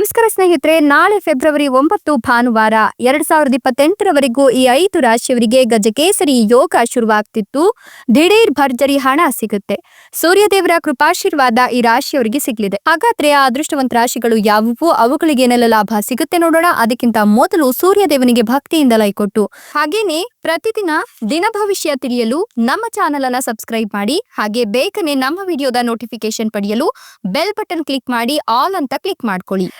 ನಮಸ್ಕಾರ ಸ್ನೇಹಿತರೆ, ನಾಳೆ ಫೆಬ್ರವರಿ ಒಂಬತ್ತು ಭಾನುವಾರ ಎರಡ್ ಸಾವಿರದ ಇಪ್ಪತ್ತೆಂಟರವರೆಗೂ ಈ ಐದು ರಾಶಿಯವರಿಗೆ ಗಜಕೇಸರಿ ಯೋಗ ಶುರುವಾಗ್ತಿತ್ತು. ದಿಢೀರ್ ಭರ್ಜರಿ ಹಣ ಸಿಗುತ್ತೆ. ಸೂರ್ಯದೇವರ ಕೃಪಾಶೀರ್ವಾದ ಈ ರಾಶಿಯವರಿಗೆ ಸಿಗ್ಲಿದೆ. ಹಾಗಾದ್ರೆ ಆ ಅದೃಷ್ಟವಂತ ರಾಶಿಗಳು ಯಾವುವು? ಅವುಗಳಿಗೆ ಏನೆಲ್ಲ ಲಾಭ ಸಿಗುತ್ತೆ ನೋಡೋಣ. ಅದಕ್ಕಿಂತ ಮೊದಲು ಸೂರ್ಯದೇವನಿಗೆ ಭಕ್ತಿಯಿಂದ ಲೈ ಕೊಟ್ಟು. ಹಾಗೇನೆ ಪ್ರತಿದಿನ ದಿನ ಭವಿಷ್ಯ ತಿಳಿಯಲು ನಮ್ಮ ಚಾನೆಲ್ ಅನ್ನ ಸಬ್ಸ್ಕ್ರೈಬ್ ಮಾಡಿ. ಹಾಗೆ ಬೇಗನೆ ನಮ್ಮ ವಿಡಿಯೋದ ನೋಟಿಫಿಕೇಶನ್ ಪಡೆಯಲು ಬೆಲ್ ಬಟನ್ ಕ್ಲಿಕ್ ಮಾಡಿ. ಆಲ್ ಅಂತ ಕ್ಲಿಕ್ ಮಾಡ್ಕೊಳ್ಳಿ.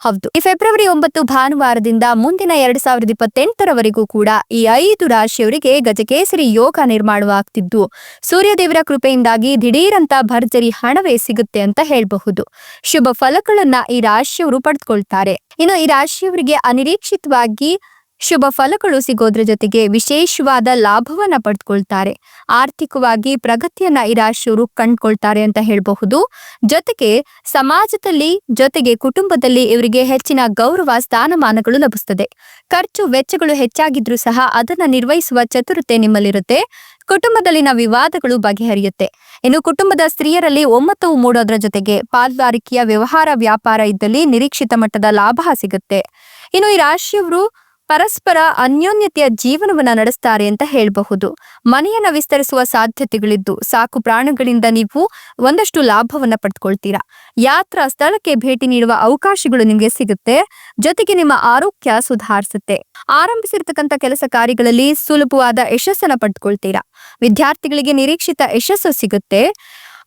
ಹೌದು. ಈ ಫೆಬ್ರವರಿ ಒಂಬತ್ತು ಭಾನುವಾರದಿಂದ ಮುಂದಿನ ಎರಡ್ ಸಾವಿರದ ಇಪ್ಪತ್ತೆಂಟರವರೆಗೂ ಕೂಡ ಈ ಐದು ರಾಶಿಯವರಿಗೆ ಗಜಕೇಸರಿ ಯೋಗ ನಿರ್ಮಾಣವಾಗ್ತಿದ್ದು. ಸೂರ್ಯದೇವರ ಕೃಪೆಯಿಂದಾಗಿ ದಿಢೀರಂತ ಭರ್ಜರಿ ಹಣವೇ ಸಿಗುತ್ತೆ ಅಂತ ಹೇಳಬಹುದು. ಶುಭ ಫಲಗಳನ್ನ ಈ ರಾಶಿಯವರು ಪಡೆದುಕೊಳ್ತಾರೆ. ಇನ್ನು ಈ ರಾಶಿಯವರಿಗೆ ಅನಿರೀಕ್ಷಿತವಾಗಿ ಶುಭ ಫಲಗಳು ಸಿಗೋದ್ರ ಜೊತೆಗೆ ವಿಶೇಷವಾದ ಲಾಭವನ್ನ ಪಡೆದುಕೊಳ್ತಾರೆ ಆರ್ಥಿಕವಾಗಿ ಪ್ರಗತಿಯನ್ನ ಈ ರಾಶಿಯವರು ಕಂಡ್ಕೊಳ್ತಾರೆ ಅಂತ ಹೇಳಬಹುದು. ಜೊತೆಗೆ ಸಮಾಜದಲ್ಲಿ, ಜೊತೆಗೆ ಕುಟುಂಬದಲ್ಲಿ ಇವರಿಗೆ ಹೆಚ್ಚಿನ ಗೌರವ, ಸ್ಥಾನಮಾನಗಳು ಲಭಿಸ್ತದೆ. ಖರ್ಚು, ವೆಚ್ಚಗಳು ಹೆಚ್ಚಾಗಿದ್ರೂ ಸಹ ಅದನ್ನ ನಿರ್ವಹಿಸುವ ಚತುರತೆ ನಿಮ್ಮಲ್ಲಿರುತ್ತೆ. ಕುಟುಂಬದಲ್ಲಿನ ವಿವಾದಗಳು ಬಗೆಹರಿಯುತ್ತೆ. ಇನ್ನು ಕುಟುಂಬದ ಸ್ತ್ರೀಯರಲ್ಲಿ ಒಮ್ಮತವು ಮೂಡೋದ್ರ ಜೊತೆಗೆ ಪಾಲ್ವಾರಿಕೆಯ ವ್ಯವಹಾರ ವ್ಯಾಪಾರ ಇದ್ದಲ್ಲಿ ನಿರೀಕ್ಷಿತ ಮಟ್ಟದ ಲಾಭ ಸಿಗುತ್ತೆ. ಇನ್ನು ಈ ರಾಶಿಯವರು ಪರಸ್ಪರ ಅನ್ಯೋನ್ಯತೆಯ ಜೀವನವನ್ನ ನಡೆಸ್ತಾರೆ ಅಂತ ಹೇಳಬಹುದು. ಮನೆಯನ್ನ ವಿಸ್ತರಿಸುವ ಸಾಧ್ಯತೆಗಳಿದ್ದು ಸಾಕು ಪ್ರಾಣಗಳಿಂದ ನೀವು ಒಂದಷ್ಟು ಲಾಭವನ್ನ ಪಡ್ಕೊಳ್ತೀರಾ. ಯಾತ್ರಾ ಸ್ಥಳಕ್ಕೆ ಭೇಟಿ ನೀಡುವ ಅವಕಾಶಗಳು ನಿಮಗೆ ಸಿಗುತ್ತೆ. ಜೊತೆಗೆ ನಿಮ್ಮ ಆರೋಗ್ಯ ಸುಧಾರಿಸುತ್ತೆ. ಆರಂಭಿಸಿರ್ತಕ್ಕಂಥ ಕೆಲಸ ಕಾರ್ಯಗಳಲ್ಲಿ ಸುಲಭವಾದ ಯಶಸ್ಸನ್ನ ಪಡ್ಕೊಳ್ತೀರಾ. ವಿದ್ಯಾರ್ಥಿಗಳಿಗೆ ನಿರೀಕ್ಷಿತ ಯಶಸ್ಸು ಸಿಗುತ್ತೆ.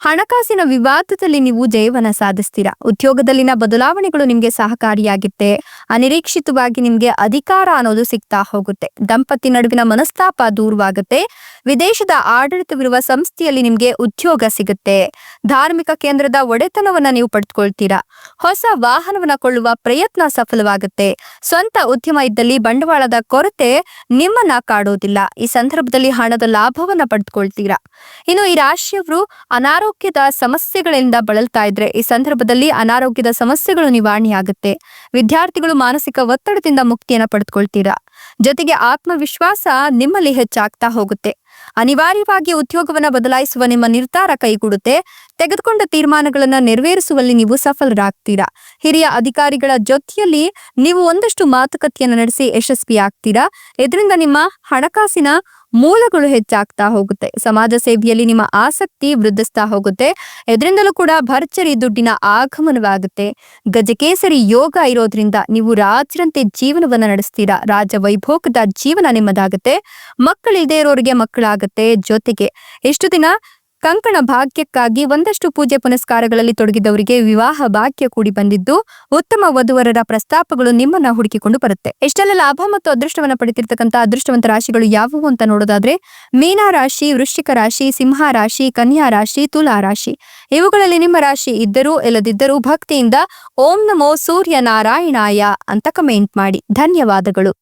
ಹಣಕಾಸಿನ ವಿವಾದದಲ್ಲಿ ನೀವು ಜಯವನ್ನ ಸಾಧಿಸ್ತೀರಾ? ಉದ್ಯೋಗದಲ್ಲಿನ ಬದಲಾವಣೆಗಳು ನಿಮ್ಗೆ ಸಹಕಾರಿಯಾಗುತ್ತೆ. ಅನಿರೀಕ್ಷಿತವಾಗಿ ನಿಮ್ಗೆ ಅಧಿಕಾರ ಅನ್ನೋದು ಸಿಗ್ತಾ ಹೋಗುತ್ತೆ. ದಂಪತಿ ನಡುವಿನ ಮನಸ್ತಾಪ ದೂರವಾಗುತ್ತೆ. ವಿದೇಶದ ಆಡಳಿತವಿರುವ ಸಂಸ್ಥೆಯಲ್ಲಿ ನಿಮ್ಗೆ ಉದ್ಯೋಗ ಸಿಗುತ್ತೆ. ಧಾರ್ಮಿಕ ಕೇಂದ್ರದ ಒಡೆತನವನ್ನ ನೀವು ಪಡೆದುಕೊಳ್ತೀರಾ. ಹೊಸ ವಾಹನವನ್ನ ಕೊಳ್ಳುವ ಪ್ರಯತ್ನ ಸಫಲವಾಗುತ್ತೆ. ಸ್ವಂತ ಉದ್ಯಮ ಇದ್ದಲ್ಲಿ ಬಂಡವಾಳದ ಕೊರತೆ ನಿಮ್ಮನ್ನ ಕಾಡೋದಿಲ್ಲ. ಈ ಸಂದರ್ಭದಲ್ಲಿ ಹಣದ ಲಾಭವನ್ನ ಪಡೆದುಕೊಳ್ತೀರಾ. ಇನ್ನು ಈ ರಾಶಿಯವರು ಅನಾರೋಗ್ಯದ ಸಮಸ್ಯೆಗಳಿಂದ ಬಳಲ್ತಾ ಇದ್ರೆ ಈ ಸಂದರ್ಭದಲ್ಲಿ ಅನಾರೋಗ್ಯದ ಸಮಸ್ಯೆಗಳು ನಿವಾರಣೆಯಾಗುತ್ತೆ. ವಿದ್ಯಾರ್ಥಿಗಳು ಮಾನಸಿಕ ಒತ್ತಡದಿಂದ ಮುಕ್ತಿಯನ್ನ ಪಡೆದುಕೊಳ್ತೀರಾ. ಜೊತೆಗೆ ಆತ್ಮವಿಶ್ವಾಸ ನಿಮ್ಮಲ್ಲಿ ಹೆಚ್ಚಾಗ್ತಾ ಹೋಗುತ್ತೆ. ಅನಿವಾರ್ಯವಾಗಿ ಉದ್ಯೋಗವನ್ನು ಬದಲಾಯಿಸುವ ನಿಮ್ಮ ನಿರ್ಧಾರ ಕೈಗೂಡುತ್ತೆ. ತೆಗೆದುಕೊಂಡ ತೀರ್ಮಾನಗಳನ್ನ ನೆರವೇರಿಸುವಲ್ಲಿ ನೀವು ಸಫಲರಾಗ್ತೀರಾ? ಹಿರಿಯ ಅಧಿಕಾರಿಗಳ ಜೊತೆಯಲ್ಲಿ ನೀವು ಒಂದಷ್ಟು ಮಾತುಕತೆಯನ್ನು ನಡೆಸಿ ಯಶಸ್ವಿ ಆಗ್ತೀರಾ ಇದರಿಂದ ನಿಮ್ಮ ಹಣಕಾಸಿನ ಮೂಲಗಳು ಹೆಚ್ಚಾಗ್ತಾ ಹೋಗುತ್ತೆ. ಸಮಾಜ ಸೇವೆಯಲ್ಲಿ ನಿಮ್ಮ ಆಸಕ್ತಿ ವೃದ್ಧಿಸ್ತಾ ಹೋಗುತ್ತೆ. ಇದರಿಂದಲೂ ಕೂಡ ಭರ್ಚರಿ ದುಡ್ಡಿನ ಆಗಮನವಾಗುತ್ತೆ. ಗಜಕೇಸರಿ ಯೋಗ ಇರೋದ್ರಿಂದ ನೀವು ರಾಜರಂತೆ ಜೀವನವನ್ನ ನಡೆಸ್ತೀರಾ? ರಾಜ ವೈಭೋಗದ ಜೀವನ ನಿಮ್ಮದಾಗುತ್ತೆ. ಮಕ್ಕಳಿಲ್ಲದೆ ಇರೋರಿಗೆ ಮಕ್ಕಳಾಗುತ್ತೆ. ಜೊತೆಗೆ ಎಷ್ಟು ದಿನ ಕಂಕಣ ಭಾಗ್ಯಕ್ಕಾಗಿ ಒಂದಷ್ಟು ಪೂಜೆ ಪುನಸ್ಕಾರಗಳಲ್ಲಿ ತೊಡಗಿದವರಿಗೆ ವಿವಾಹ ಭಾಗ್ಯ ಕೂಡಿ ಬಂದಿದ್ದು, ಉತ್ತಮ ವಧುವರರ ಪ್ರಸ್ತಾಪಗಳು ನಿಮ್ಮನ್ನ ಹುಡುಕಿಕೊಂಡು ಬರುತ್ತೆ. ಇಷ್ಟೆಲ್ಲ ಲಾಭ ಮತ್ತು ಅದೃಷ್ಟವನ್ನ ಪಡೆದಿರ್ತಕ್ಕಂಥ ಅದೃಷ್ಟವಂತ ರಾಶಿಗಳು ಯಾವುವು ಅಂತ ನೋಡೋದಾದ್ರೆ, ಮೀನಾ ರಾಶಿ, ವೃಶ್ಚಿಕ ರಾಶಿ, ಸಿಂಹ ರಾಶಿ, ಕನ್ಯಾ ರಾಶಿ, ತುಲಾ ರಾಶಿ. ಇವುಗಳಲ್ಲಿ ನಿಮ್ಮ ರಾಶಿ ಇದ್ದರೂ ಇಲ್ಲದಿದ್ದರೂ ಭಕ್ತಿಯಿಂದ ಓಂ ನಮೋ ಸೂರ್ಯ ನಾರಾಯಣಾಯ ಅಂತ ಕಮೆಂಟ್ ಮಾಡಿ. ಧನ್ಯವಾದಗಳು.